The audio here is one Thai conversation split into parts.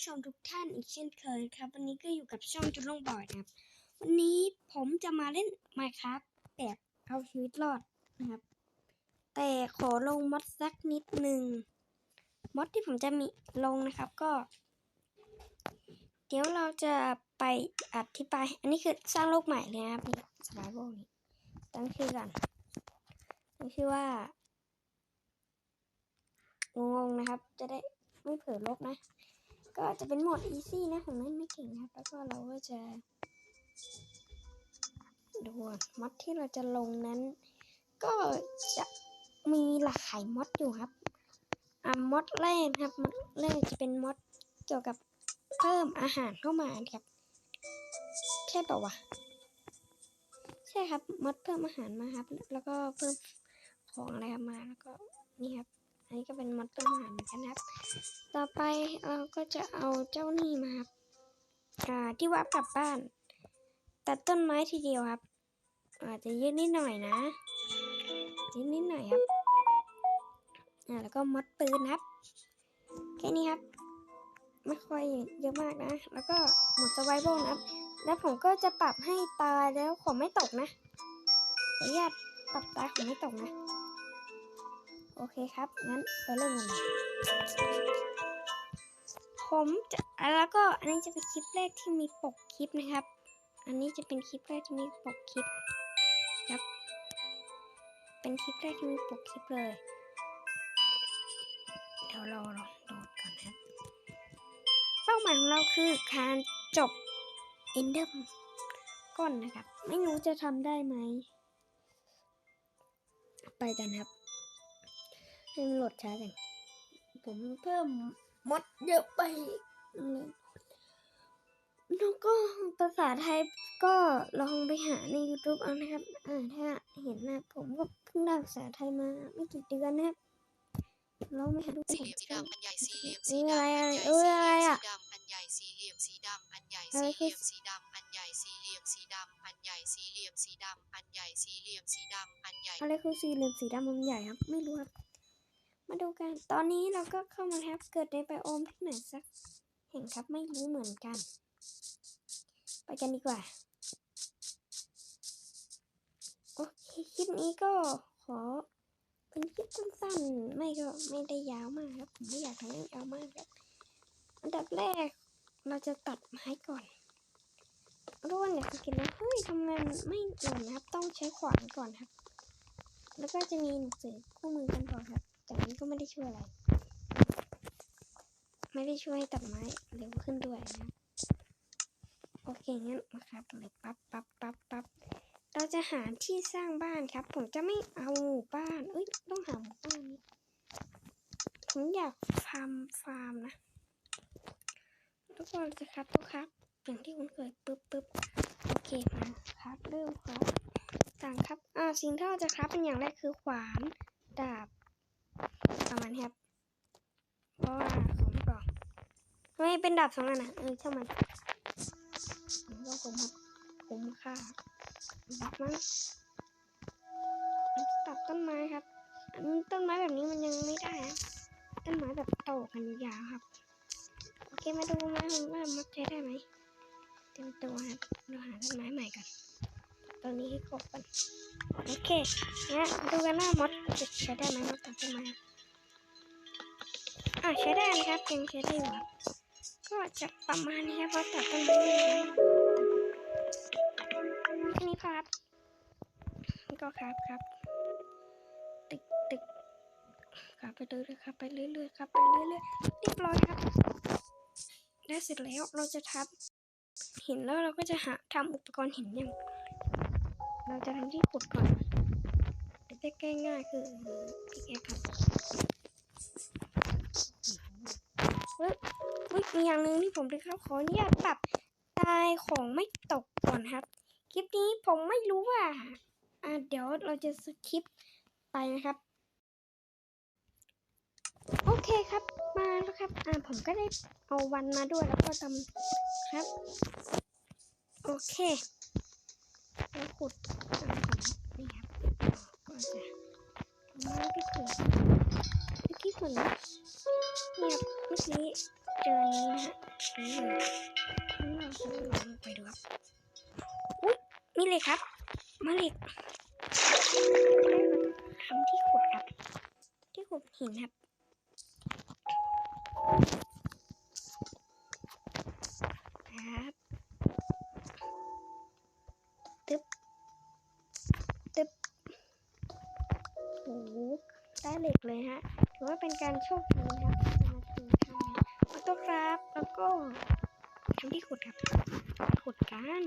ผู้ชมทุกท่านอีกเช่นเคยครับ วันนี้ก็อยู่กับช่องจุดลงบอยนะครับ วันนี้ผมจะมาเล่น Minecraft แบบเอาชีวิตรอดนะครับ แต่ขอลงมอดสักนิดหนึ่งมอดที่ผมจะมีลงนะครับก็ เดี๋ยวเราจะไปอธิบาย อันนี้คือสร้างโลกใหม่เลยนะครับนี่สไลด์โลกนี้ตั้งชื่อกันตั้งชื่อว่างงนะครับ จะได้ไม่เผลอลบนะ ก็จะเป็นโหมด easy นะผมเล่นไม่เก่งนะครับแล้วก็เราก็จะดูมอดที่เราจะลงนั้น ก็จะมีหลากหลายมอดอยู่ครับอ่ามอดแรกครับมอดแรกจะเป็นมอดเกี่ยวกับเพิ่มอาหารเข้ามาครับใช่ป่าวะใช่ครับมอดเพิ่มอาหารมาครับ แล้วก็เพิ่มของอะไรมาแล้วก็นี่ครับ อันนี้ก็เป็นมอดเพิ่มอาหารเหมือนกันครับ ต่อไปเราก็จะเอาเจ้านี่มาครับอ่าที่วับกลับบ้าน ตัดต้นไม้ทีเดียวครับ อาจจะยืดนิดหน่อยนะยืดนิดหน่อยครับอ่าแล้วก็มัดปืนครับ แค่นี้ครับ ไม่ค่อยเยอะมากนะ แล้วก็หมดสไวโบนะครับ แล้วผมก็จะปรับให้ตายแล้วผมไม่ตกนะขออนุญาตปรับตายผมไม่ตกนะ โอเคครับ งั้นไปเริ่มกันเลยผมจะแล้วก็อันนี้จะเป็นคลิปแรกที่มีปกคลิปนะครับ อันนี้จะเป็นคลิปแรกที่มีปกคลิปครับ เป็นคลิปแรกที่มีปกคลิปเลย เดี๋ยวเราลองโหลดก่อนนะครับ เป้าหมายของเราคือการจบ Ender ก้อนนะครับ ไม่รู้จะทำได้ไหม ไปกันครับ มันโหลดช้ากันผมเพิ่มมดเยอะไปอืมแล้วก็ภาษาไทยก็ลองไปหาใน YouTube เอานะครับ อ่าถ้าเห็นนะ ผมก็เพิ่งได้ภาษาไทยมาไม่กี่เดือนนะครับลองไปหาดูสี่เหลี่ยมสีดำอันใหญ่สี่เหลี่ยมเอสีอดำอะไรอันอะไรใหญ่เอออะไรอะสีดำอันใหญ่สี่เหลี่ยมสีดำอันใหญ่อะไรสี่เหคือลี่ยมสีดำอันใหญ่สี่เหลี่ยมสีดำอันใหญ่สี่เหลี่ยมสีดำอันใหญ่สี่เหลี่ยมสีดำอันใหญ่อะไรคือสี่เหลี่ยมสีดำมันใหญ่ครับ ไม่รู้ครับ มาดูกัน ตอนนี้เราก็เข้ามาครับเกิดในไบโอมที่ไหนสักแห่งครับไม่รู้เหมือนกัน ไปกันดีกว่า โอเค คลิปนี้ก็ขอเป็นคลิปสั้นๆ ไม่ก็ไม่ได้ยาวมากครับผมไม่อยากทำให้ยาวมากครับอันดับแรกเราจะตัดไม้ก่อนร่วนอยากจะกินแล้วเฮ้ยทำไมมันไม่หล่นนะครับ ต้องใช้ขวานก่อนครับ แล้วก็จะมีหนังสือคู่มือกันต่อครับ แต่นี้ก็ไม่ได้ช่วยอะไร ไม่ได้ช่วยให้ตัดไม้เร็วขึ้นด้วยนะ โอเคงั้นนะครับเลยปั๊บปั๊บปั๊บปั๊บเราจะหาที่สร้างบ้านครับ ผมจะไม่เอาหมู่บ้านเอ้ยต้องหาหมู่บ้านนี้ผมอยากฟาร์มฟาร์มนะทุกคนจะครับทุกครับ อย่างที่คุณเคยปึ๊บปึ๊บโอเคมาครับเริ่มครับต่างครับอ่าสิ่งที่เราจะครับเป็นอย่างแรกคือขวานดาบ ประมาณครับ เพราะว่าของไม่อกทำไม่เป็นดาบสองอันนะเออช่างมันผมก็ผมครับผมค่าดับมั้งตัดต้นไม้ครับ อันต้นไม้แบบนี้มันยังไม่ได้นะต้นไม้แบบโตกันยาวครับ โอเคมาดูมาว่ามันใช้ได้ไหมเต็มตัวครับเราหาต้นไม้ใหม่กัน ตอนนี้ให้ครบกันโอเคเนี่ยดูกันว่ามดจะใช้ได้ไหมมดตัดต้นไม้อ่าใช้ได้นะครับยังใช้ได้อยู่ครับก็จะประมาณนี้ครับเพราะตัดต้นไม้ไม่ได้แค่นี้พอครับก็ครับครับตึกตึกครับไปเรื่อยๆครับไปเรื่อยๆครับไปเรื่อยๆเรียบร้อยครับได้เสร็จแล้วเราจะทับหินแล้วเราก็จะหาทำอุปกรณ์หินยัง เราจะทำที่ขุดก่อนจะได้แก้ง่ายคือพิกแอคครับเฮ้ยเฮ้ยมีอย่างหนึ่งที่ผมได้ครับขออนุญาตปรับตายของไม่ตกก่อนครับ คลิปนี้ผมไม่รู้ว่าอ่าเดี๋ยวเราจะสคิปไปนะครับ โอเคครับมาแล้วครับ อ่าผมก็ได้เอาวันมาด้วยแล้วก็ทำครับ โอเค แล้วขุดอ่าผมนี่ครับก็จะทำไม้ไปเกิดเมื่อกี้ฝนเนี่ยเมื่อกี้เจออันนี้นะฮะนี่เลยนี่เราจะลองไปดูครับอุ๊ยนี่เลยครับ มาเหล็กทำที่ขุดครับ ที่ขุดหินครับครับ ตึ๊บตึ๊บโอ้โหได้เหล็กเลยฮะ ถือว่าเป็นการโชคดีครับสำหรับคุณทำออโต้ครับ แล้วก็ทำที่ขุดครับ ขุดกัน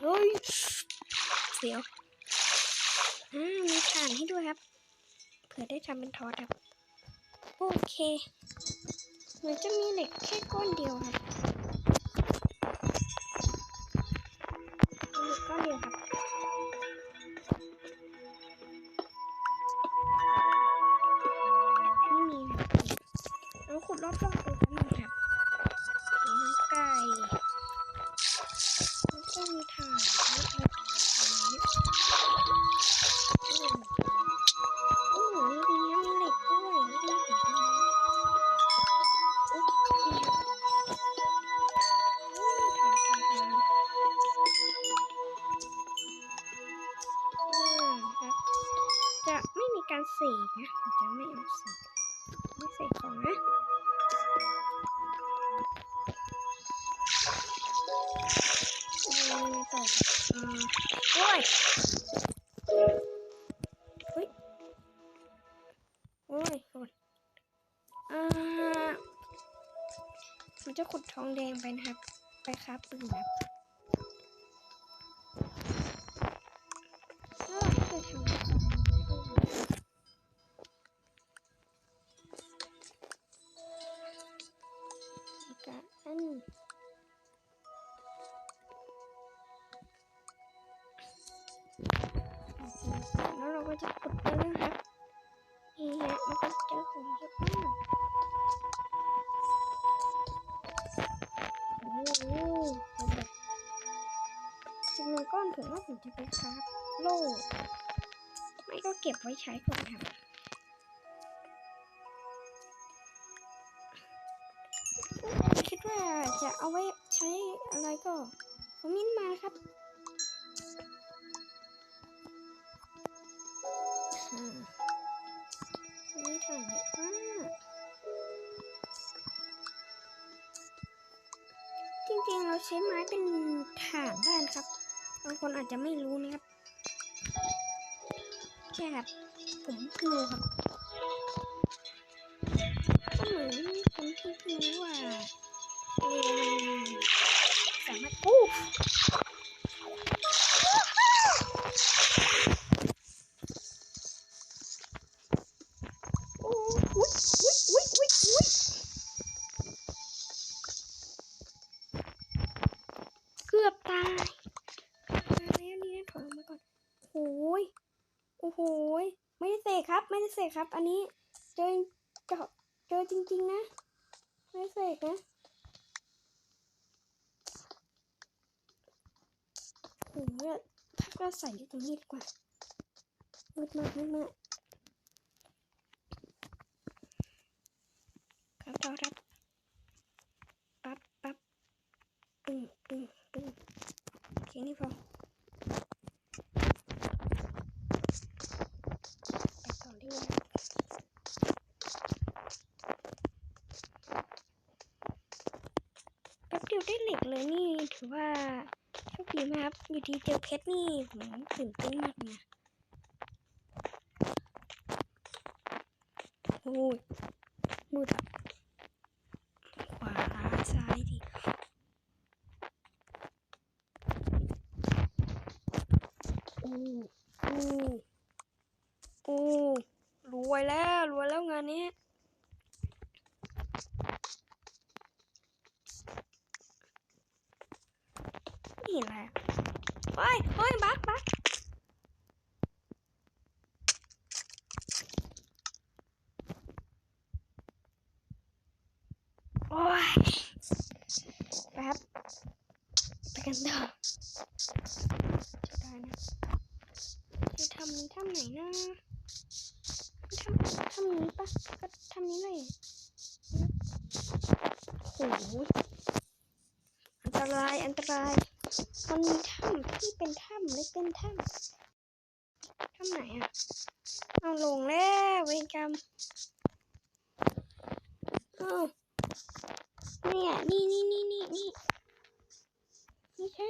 เฮ้ยเสียวอ่ามีถ่านให้ด้วยครับ เผื่อได้ทำเป็นทอดครับ โอเค เหมือนจะมีเหล็กแค่ก้อนเดียวครับ นะจะไม่เอาเสกไม่เสกของนะอะไรต่ออ่าโอ้ยเฮ้ยโอ้ยโอ้ยอ่าผมจะขุดทองแดงไปนะครับ ไปครับปืนครับ เราก็จะขุดไปเรื่อยครับนี่ฮะมันก็เจอของเยอะมากโอ้โหแบบจำนวนก้อนผมว่าผมจะไปคราฟโล่ไม่ก็เก็บไว้ใช้ก่อนครับคิดว่าจะเอาไว้ใช้อะไรก็คอมเมนต์มาครับ อันนี้ถ่ายเยอะมากจริงๆเราใช้ไม้เป็นถานได้นครับ บางคนอาจจะไม่รู้นะครับใช่ครับ ผมเพิ่งรู้ครับก็เหมือนคนที่เพิ่งรู้ว่าเออสามารถกู้โอ้อุ๊ยอุ๊ยอุ๊ยอุ๊ยอุ๊ยเกือบตายเกือบตายแล้วนี่นะถอยออกมาก่อนโอ้ยโอ้โหยไม่ได้เสกครับ ไม่ได้เสกครับ อั นนี้เจอเจอเจอจริง ๆ นะ ไม่เสกนะโอ้โหถ้าก็ใส่อยู่ตรงนี้ดีกว่ามืดมากมืดมากครับเท่าครับ ปั๊บปั๊บปึ้งปึ้งปึ้งโอเคนี่พอไปต่อดีกว่าแป๊บเดียวได้เหล็กเลยนี่ ถือว่าโชคดีมากครับ อยู่ดีเจอเพชรนี่ผมตื่นเต้นมากเลยนะโอ้ยมืดอะขวาซ้ายดิโอ้โอ้โอ้รวยแล้วรวยแล้วงานนี้ นี่แหละเฮ้ยเฮ้ยบักบักโอ้ยแป๊บไปกันต่อจะได้นะจะทำนี้ทำ ไหนนะทำทำนี้ปะก็ทำนี้เลยโอันตรายอันตรายมันมีถ้ำที่เป็นถ้ำไม่เป็นถ้ำถ้ำไหนอะเอาลงแล้วเวรกรรมอ้าเนี่ยนี่นี่นี่นี่นี่ไม่ใช่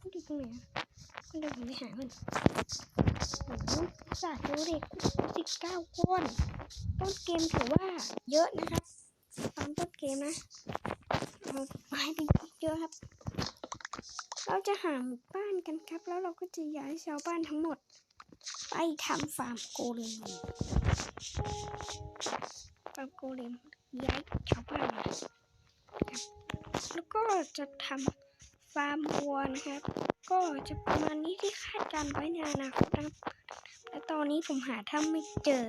มันอยู่ตรงไหนอะ เดี๋ยวผมไปหามันโอ้โหศาสตร์ดูเด็กสิบเก้าคน ต้นเกมถือว่าเยอะนะครับ ตอนต้นเกมนะเราไม้ไปเยอะครับ เราจะหาหมู่บ้านกันครับ แล้วเราก็จะย้ายชาวบ้านทั้งหมด ไปทำฟาร์มโกเลมฟาร์มโกเลมย้ายชาวบ้านแล้วก็จะทำฟาร์มวัวนะครับ ก็จะประมาณนี้ที่คาดการไว้ในอนาคตนะครับแต่ตอนนี้ผมหาถ้ำไม่เจอ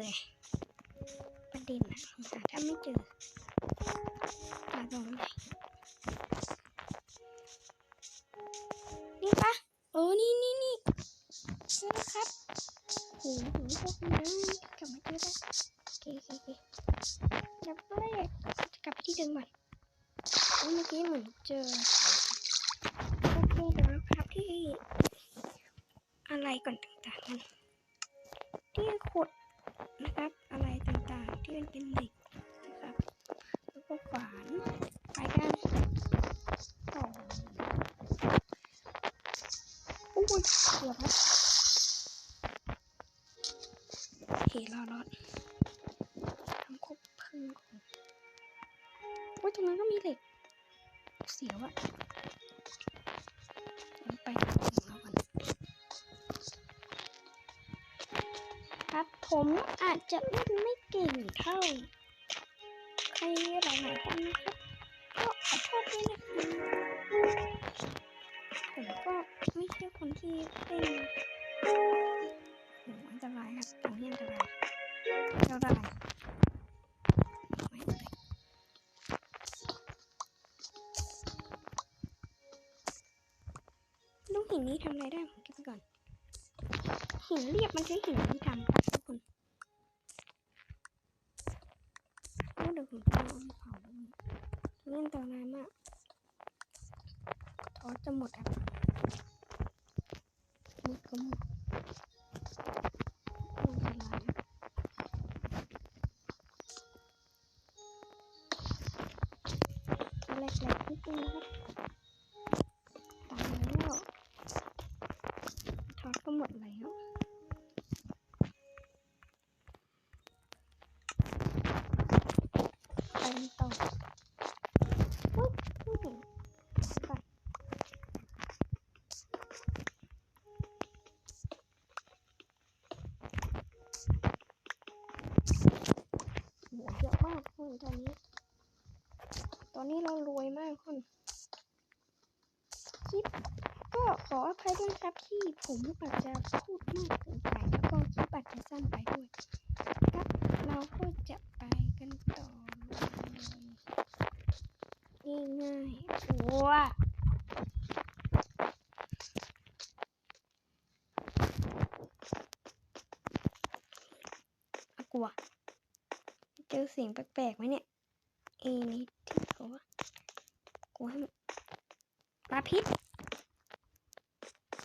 ประเด็นนะผมหาถ้ำไม่เจอหาตรงไหนนี่ปะโอ้นี่นี่นี่ใช่ครับโอ้โหพวกนั้นกลับมาเจอแล้วโอเคโอเคโอเคเดี๋ยวแรกจะกลับไปที่เดิมก่อนเมื่อกี้เหมือนเจอเคเดี๋ยวเราครับ ที่อะไรก่อนต่างๆกันที่ขุดนะครับ อะไรต่างๆ ที่มันเป็นเหล็กนะครับ แล้วก็ขวานไปกันต่ออุ้ยเกือบแล้วโอเครอรอดทำครบพึ่งของอุ้ยตรงนั้นก็มีเหล็ก เสียวอะ ผมอาจจะเล่นไม่เก่งเท่า ใครหลายๆคนนะครับก็ขอโทษด้วยนะครับผมก็ไม่ใช่คนที่เล่นโอ้อันตรายครับตรงนี้อันตรายอันตรายไม่เลยลูกหินนี้ทำอะไรได้ผมเก็บไปก่อนหินเรียบมันใช้หินที่ทำปะทุกคนแล้วเดี๋ยวผมจะเอามาเผาด้วยเล่นต่อนานมาก ทอส คนตอนนี้ ตอนนี้เรารวยมากคนคลิปก็ขออภัยด้วยครับที่ผมอาจจะพูดมากเกินไปแล้วก็คลิปอาจจะสั้นไปด้วย ครับ เราก็จะไปกันต่อเลยง่ายๆโอ้วอะกลัว เจอเสียงแปลกๆไหมเนี่ยเอนี่ที่เขาว่ากลัวให้มันลาพิษ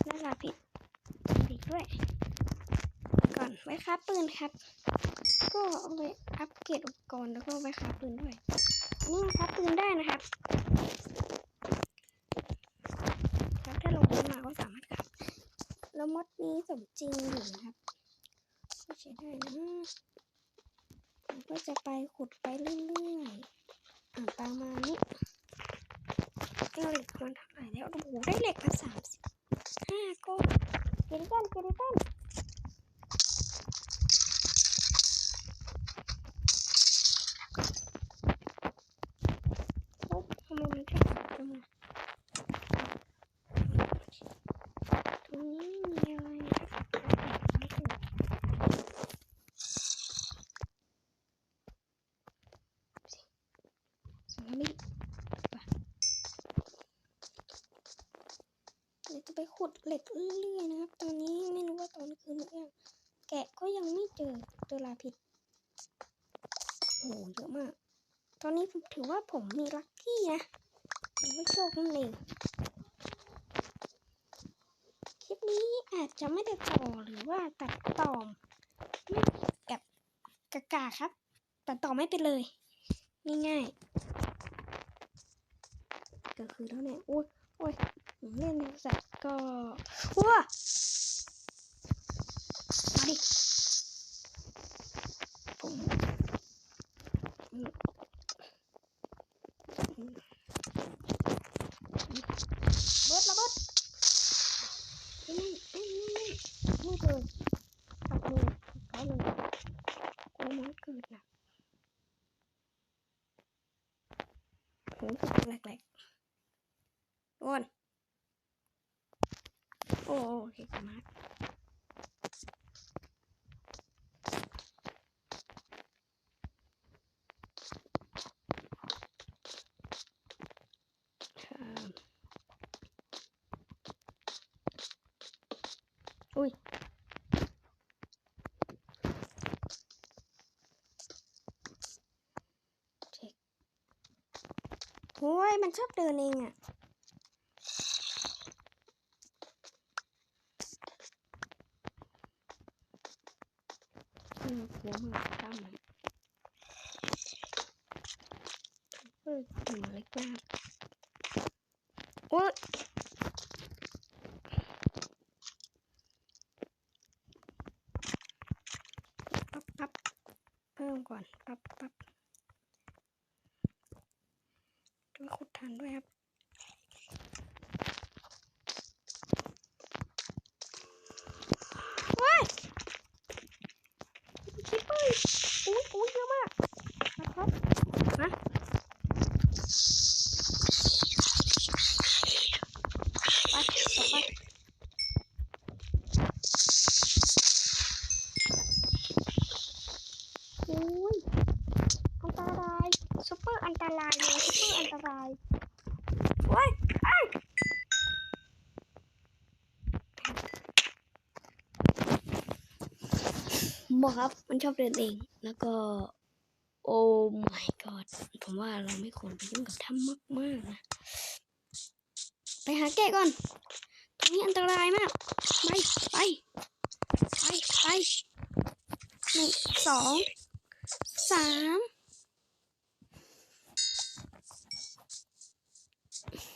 น่าลาพิษดีด้วยก่อนไว้ครับปืนครับ ก็เอาไว้อัปเกรดอุปกรณ์แล้วก็ไว้ครับปืนด้วยนนี้ครับปืนได้นะครับครับถ้าลงมาก็สามารถครับแล้วมดนี้สมจริงอยู่นะครับก็ใช้ได้นะ ก็จะไปขุดไปเรื่อยๆอ่าประมาณนี้เราเหล็กมันเท่าไหร่แล้วโอ้โหได้เหล็กมาสามสิบห้าก้อนเกลิตันเกลิตัน โอ๊ะทำไมมันแค่ตรงนี้ตรงนี้มีอะไรครับสองมิไปเดี๋ยวจะไปขุดเหล็กเรื่อยๆนะครับ ตอนนี้ไม่รู้ว่าตอนคืนหรือยังแกะก็ยังไม่เจอเจอลาพิษโอ้โหเยอะมาก ตอนนี้ผมถือ ว่าผมมีลัคกี้นะหรือว่โชคนั่นเองคลิปนี้อาจจะไม่ได้ต่อหรือว่าตัดต่อไม่แบบกากาครับ ตัดต่อไม่เป็นเลยง่ายๆก็คือเท่านี้โอ้ยโอ้ยผมเล่นในสัตว์ก็ว้ามาดิผม อืมอืมเบิดระเบิดไอ้นี่ไอ้นี่นี่นี่เลยตัดมือเขาเลยกูมันเกิดนะผมรู้สึกแหลกๆโอนโอ้โอเคสมาร์ท ครับ อุ้ยโอ้ยมันชอบเดินเองอะอืมหัวมือตั้มมันเออหัวเล็กมาก โอ๊ยปั๊บปั๊บ เพิ่มก่อน ปั๊บปั๊บต้องขุดทันด้วยครับ ว้ายคิปเปอร์อุ้ยอุ้ยเยอะมากนะครับมาไปต่อไป โอ้ยอันตรายซุปเปอร์อันตรายเลยซุปเปอร์อันตรายโอ้ยไอ้ย บอกครับ มันชอบเดินเอง แล้วก็ โอ้ my god ผมว่าเราไม่ควรไปยุ่งกับถ้ำมากๆนะ ไปหาแกะก่อน ตรงนี้อันตรายมาก ไป ไป ไป ไปหนึ่งสอง สาม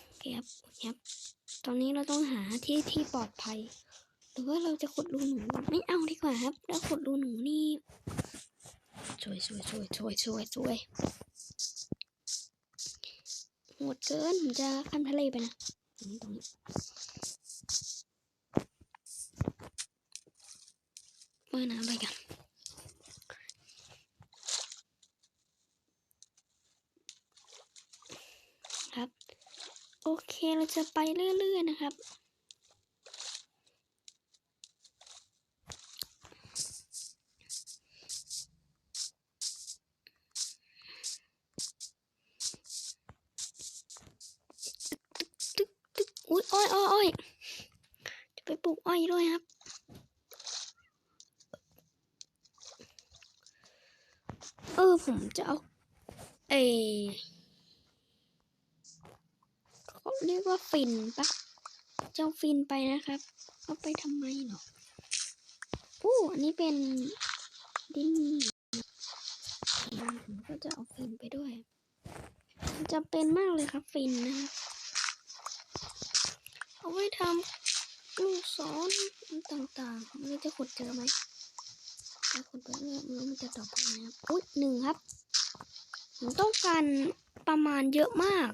โอเครับครับ ตอนนี้เราต้องหาที่ที่ปลอดภัย รือว่าเราจะขุดรูหนูไม่เอาดีกว่าครับแล้วขุดรูหนูนี่ช่วยช่วยช่วยช่วยช่วยช่วยโหดเกินผมจะข้ามทะเลไปนะตรงนี้ตรงนี้ว่ายน้ำไปกันครับ โอเคเราจะไปเรื่อยๆนะครับ ตึกตึก อุ้ยอ้อยอ้อยอ้อยจะไปปลูกอ้อยด้วยครับ เออผมจะเอาเอเขาเรียกว่าฟินปะเจ้าฟินไปนะครับ เอาไปทำไมเหรออู้อันนี้เป็นดินผมก็จะเอาฟินไปด้วยจำเป็นมากเลยครับฟินนะครับ เอาไว้ทำลูกศรต่างๆ ไม่รู้จะขุดเจอไหมถ้าขุดไปเรื่อยมันจะตอบยังไงครับอุ้ยหนึ่งครับผมต้องการประมาณเยอะมาก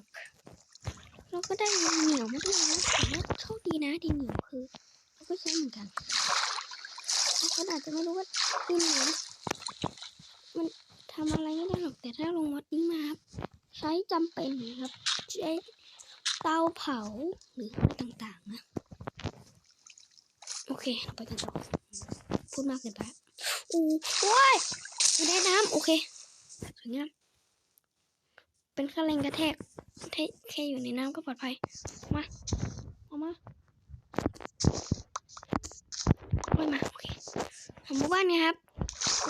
เราก็ได้ดินเหนียวมาด้วยนะแต่ว่าโชคดีนะดินเหนียวคือเราก็ใช้เหมือนกันบางคนอาจจะไม่รู้ว่าดินเหนียวมันทำอะไรไม่ได้หรอกแต่ถ้าลงวัดนี้มาครับ ใช้จำเป็นครับ ใช้ เตาเผาหรืออะไรต่างๆนะโอเคเราไปกันต่อพูดมากเกินไปอู้โอ้ยไม่ได้น้ำโอเคสวยงามเป็นแค่แรงกระแทกแค่อยู่ในน้ำก็ปลอดภัยมาเอามาโอ้ยมาโอเคทำหมู่บ้านไงครับ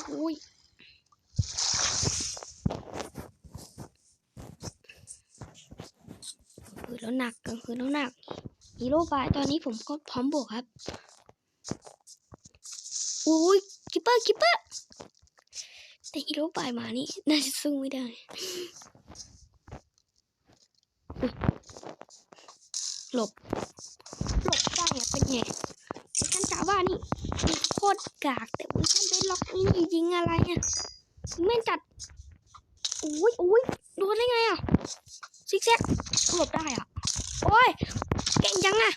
โอ้ย แล้วหนักกลางคืนแล้วหนักฮีโร่บายตอนนี้ผมก็พร้อมบวกครับอุ้ยคิปเปอร์คิปเปอร์แต่ฮีโร่บายมานี่น่าจะสู้ไม่ได้หลบหลบได้อะเป็นไงเวอร์ชันจาว่านี่โคตรกากแต่เวอร์ชันเบสล็อกนี่ยิงอะไรอะแม่นจัดอุ้ยอุ้ยโดนได้ไงอะ ซิกแซกหลบได้อะโอ้ย เก่งจังอะ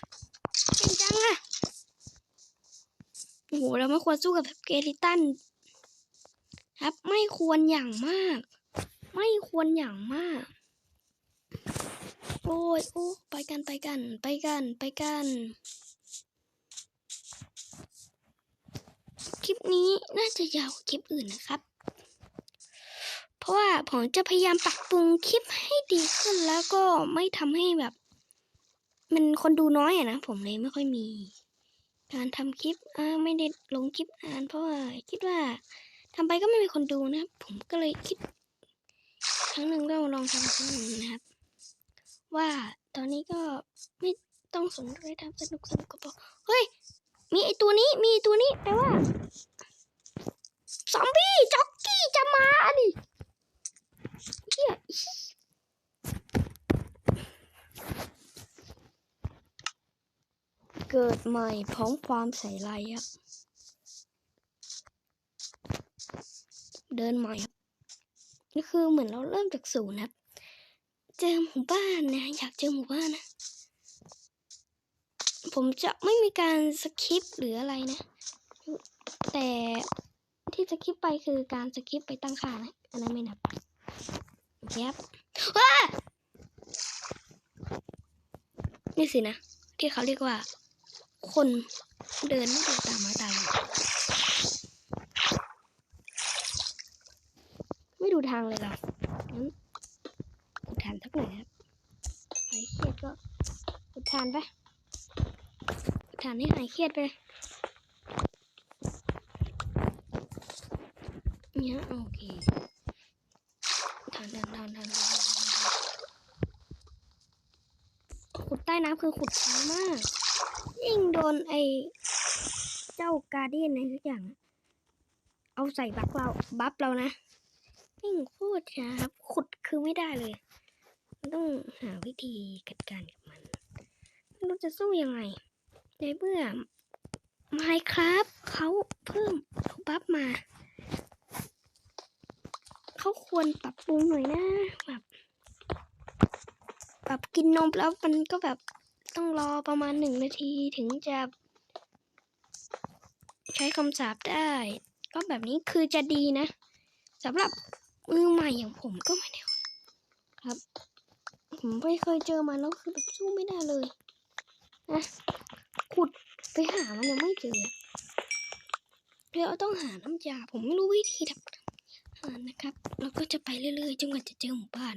เก่งจังอะโอ้โห เราไม่ควรสู้กับเกลิตันครับ ไม่ควรอย่างมาก ไม่ควรอย่างมาก โอ้ย โอ้ ไปกันไปกัน ไปกัน ไปกัน คลิปนี้น่าจะยาวกว่าคลิปอื่นนะครับ เพราะว่าผมจะพยายามปรับปรุงคลิปให้ดีขึ้นแล้วก็ไม่ทำให้แบบ มันคนดูน้อยอะนะผมเลยไม่ค่อยมี การทำคลิปอ่าไม่ได้ลงคลิปนานเพราะว่าคิดว่าทำไปก็ไม่มีคนดูนะครับผมก็เลยคิด ครั้งหนึ่งก็ลองทำครั้งหนึ่งนะครับ ว่าตอนนี้ก็ไม่ต้องสนใจทำสนุกสนุกก็พอเฮ้ย มีไอตัวนี้มีไอตัวนี้แปลว่าซอมบี้จ็อกกี้จะมาดิ เฮียเกิดใหม่พร้อมความใส่ไรครับ เดินใหม่ครับนี่คือเหมือนเราเริ่มจากศูนย์ครับ เจอหมู่บ้านนะ อยากเจอหมู่บ้านนะ ผมจะไม่มีการสคริปหรืออะไรนะ แต่ที่สคริปไปคือการสคริปไปตั้งค่านะอันนั้นไม่นับ โอเคครับว้านี่สินะ ที่เขาเรียกว่า คนเดินไม่ดูตามมาตาเลยไม่ดูทางเลยเหรองั้นอุทานสักหน่อยครับใครเครียดก็อุทานไปถามให้หายเครียดไปเนี่ยโอเคทานทานทานทานทานขุดใต้ น้ำคือขุดช้ามาก ยิ่งโดนไอเจ้าการเดียนอะไรสักอย่าง เอาใส่บักเราบัฟเรานะยิ่งโคตรช้าครับขุดคือไม่ได้เลยมันต้องหาวิธีจัดการกับมันไม่รู้จะสู้ยังไงในเมื่อ Minecraft เขาเพิ่มเขาบัฟมาเขาควรปรับปรุงหน่อยนะแบบ ปรับกินนมแล้วมันก็แบบ ต้องรอประมาณหนึ่งนาทีถึงจะใช้คำสาปได้ ก็แบบนี้คือจะดีนะสำหรับมือใหม่อย่างผมก็ไม่ได้ครับ ผมไม่เคยเจอมันแล้วคือแบบสู้ไม่ได้เลยนะขุดไปหามันยังไม่เจอเราต้องหาน้ำยาผมไม่รู้วิธีทำหานะครับ เราก็จะไปเรื่อยๆจนกว่าจะเจอหมู่บ้าน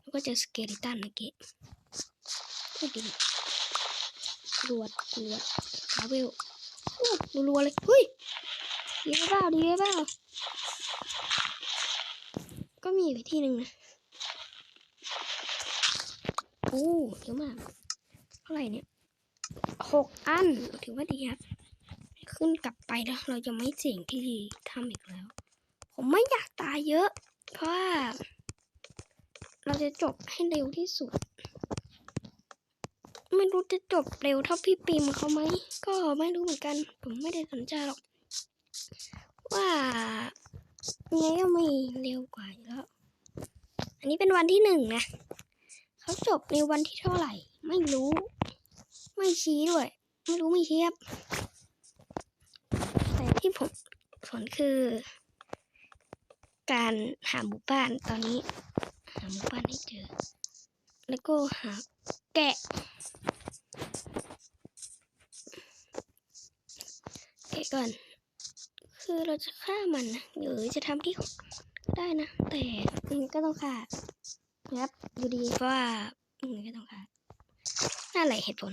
แล้วก็เจอสเกลิตันนะเกะไม่ดีกรวดกรวดคาเวลอู้รัวๆเลยเฮ้ยดีไหมเปล่าดีไหมเปล่าก็มีอยู่ที่หนึ่งนะโอ้เยอะมากเท่าไหร่เนี่ยหกอันถือว่าดีครับขึ้นกลับไปแล้วเราจะไม่เสี่ยงที่ทำอีกแล้ว ผมไม่อยากตายเยอะ เพราะว่าเราจะจบให้เร็วที่สุด ไม่รู้จะจบเร็วเท่าพี่ปิมเขาไหม ก็ไม่รู้เหมือนกัน ผมไม่ได้สนใจหรอก ว่ายังไงก็ไม่เร็วกว่าอยู่แล้ว อันนี้เป็นวันที่หนึ่งนะ เขาจบในวันที่เท่าไหร่ ไม่รู้ ไม่ชี้ด้วย ไม่รู้ไม่ชี้ครับแต่ที่ผมสนคือ การหาหมู่บ้านตอนนี้ หาหมู่บ้านให้เจอ แล้วก็หาแกะ กะก่อน คือเราจะฆ่ามันนะหรือจะทำที่ได้นะ แต่ยังก็ต้องฆ่าครับอยู่ดีเพราะว่ายังก็ต้องฆ่าน่าหลเหตุผล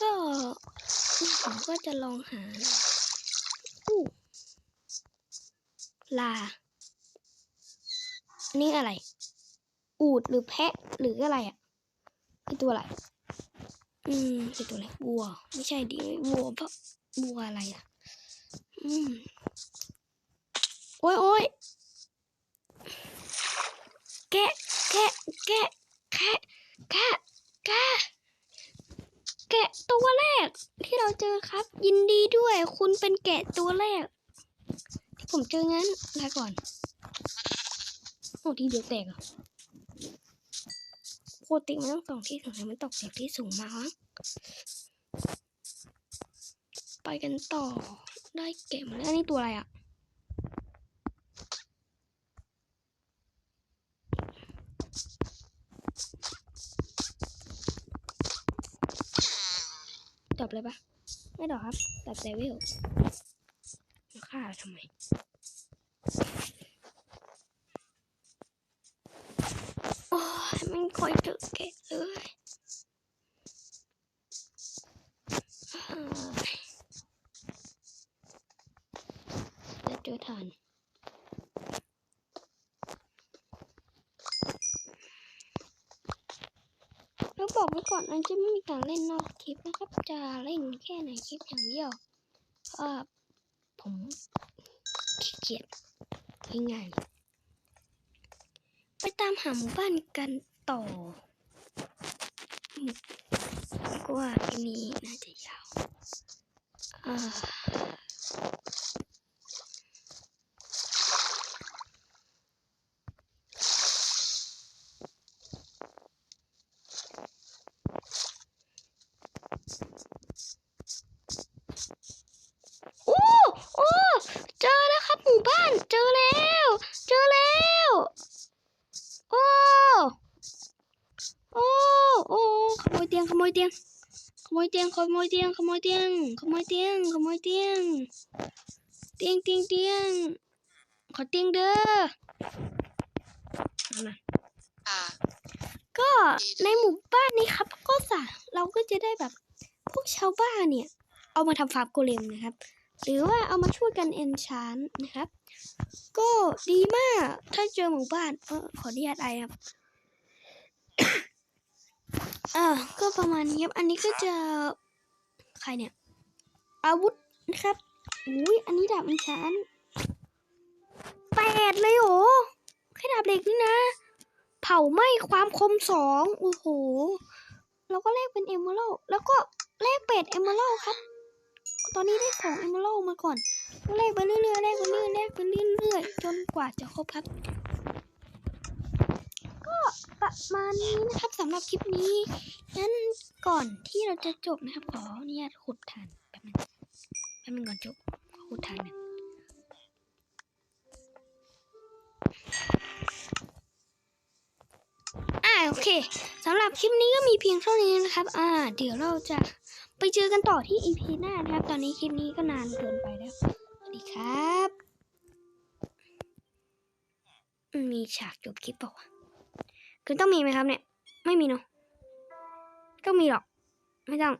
ก็ผมก็จะลองหาอู้ลาอันนี้อะไร อูดหรือแพะหรืออะไรอะคือตัวอะไร อืมคือตัวอะไรวัว ไม่ใช่ดิวัวเพราะ วัวอะไรอะ อืมโอ้ยโอ้ยแกะแกะแกะแกะแกะแกะแกะตัวแรก ที่เราเจอครับ ยินดีด้วย คุณเป็นแกะตัวแรก ที่ผมเจองั้นลาก่อนโอ้ทีเดียวแตกอะโคติมันต้องสองที่ถึงมันตกจากที่สูงมาวะ ไปกันต่อ ได้เก็บมาแล้วอันนี้ตัวอะไรอะตอบเลยปะไม่ตอบครับตอบเซวิลแล้วฆ่าทำไมโอ้ยไม่ค่อยเจอแกเลยเอ้ยจะเจอทานแล้วบอกไว้ก่อนอัน จะไม่มีการเล่นนอกคลิปนะครับ จะเล่นแค่ในคลิปอย่างเดียวเพราะว่าผมขี้เกียจง่ายๆไปตามหาหมู่บ้านกันต่อก็ว่าคลิปนี้น่าจะยาวอ่า โอ้โอ้เจอแล้วครับหมู่บ้านเจอแล้ว เจอแล้วโอ้โอ้โอ้ขโมยเตียงขโมยเตียงขโมยเตียงขโมยเตียงขโมยเตียงขโมยเตียงขโมยเตียงเตียงเตียงเตียงขอเตียงเด้อเอามาอ่าก็ในหมู่บ้านนี้ครับ ก็สาเราก็จะได้แบบ พวกชาวบ้านเนี่ย เอามาทำฟาร์มโกเลมนะครับ หรือว่าเอามาช่วยกันเอนชานนะครับ ก็ดีมาก ถ้าเจอหมู่บ้าน เออขออนุญาตไอครับอ่าก็ประมาณนี้ครับ อันนี้ก็จะใครเนี่ย อาวุธนะครับ อุ้ยอันนี้ดาบอัญชันแปดเลยโหแค่ดาบเหล็กนี่นะ เผาไหม้ความคมสอง โอ้โหเราก็แลกเป็นเอมเมอรัลแล้วก็แลกเป็ดเอมเมอรัลครับ ตอนนี้ได้สองเอมเมอลมาก่อนแลกไปเรื่อยๆแลกไปเรื่อยๆแลกไปเรื่อยๆจนกว่าจะครบครับ ก็ประมาณนี้นะครับสำหรับคลิปนี้งั้นก่อนที่เราจะจบนะครับขออนุญาตขุดทานแป๊บนึงแป๊บนึงก่อนจบขุดทานนึงอ่าโอเคสำหรับคลิปนี้ก็มีเพียงเท่านี้นะครับ อ่า เดี๋ยวเราจะ ไปเจอกันต่อที่ EP หน้านะครับ ตอนนี้คลิปนี้ก็นานเกินไปแล้ว สวัสดีครับมมีฉากจบคลิปเปล่าวะคือต้องมีไหมครับเนี่ย ไม่มีเนาะต้องมีหรอก ไม่ต้อง